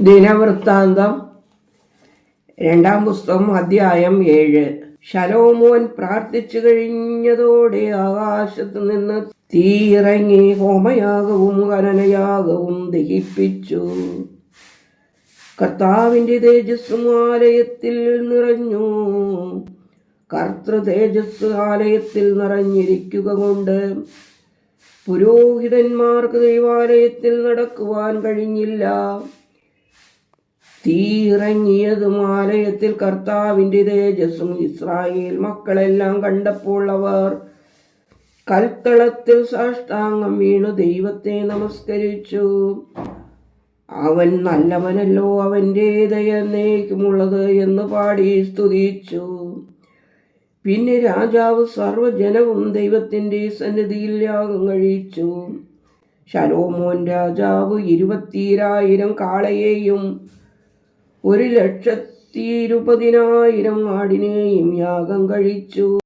ദിനവൃത്താന്തം രണ്ടാം പുസ്തകം അധ്യായം ഏഴ്. ശലോമോൻ പ്രാർത്ഥിച്ചു കഴിഞ്ഞതോടെ ആകാശത്ത് നിന്ന് തീയിറങ്ങി ഹോമയാകവും കനനയാഗവും ദഹിപ്പിച്ചു. കർത്താവിന്റെ തേജസ്സും ആലയത്തിൽ നിറഞ്ഞു. കർത്തൃ തേജസ് ആലയത്തിൽ നിറഞ്ഞിരിക്കുക കൊണ്ട് പുരോഹിതന്മാർക്ക് ദൈവാലയത്തിൽ നടക്കുവാൻ കഴിഞ്ഞില്ല. തീയിറങ്ങിയതും ആലയത്തിൽ കർത്താവിന്റെ തേജസ്സും ഇസ്രായേൽ മക്കളെല്ലാം കണ്ടപ്പോൾ അവർ കൽത്തളത്തിൽ സാഷ്ടാംഗം വീണു. ദൈവത്തെ നമസ്കരിച്ചു. അവൻ നല്ലവനല്ലോ അവന്റെ ദയന്നേക്കുമുള്ളത് എന്ന് പാടി സ്തുതിച്ചു. പിന്നെ രാജാവ് സർവജനവും ദൈവത്തിന്റെ സന്നിധിയിൽ യാഗം കഴിച്ചു. ശലോമോൻ രാജാവ് ഇരുപത്തിരായിരം കാളയെയും ഒരു ലക്ഷത്തി ഇരുപതിനായിരം ആടിനെയും യാഗം കഴിച്ചു.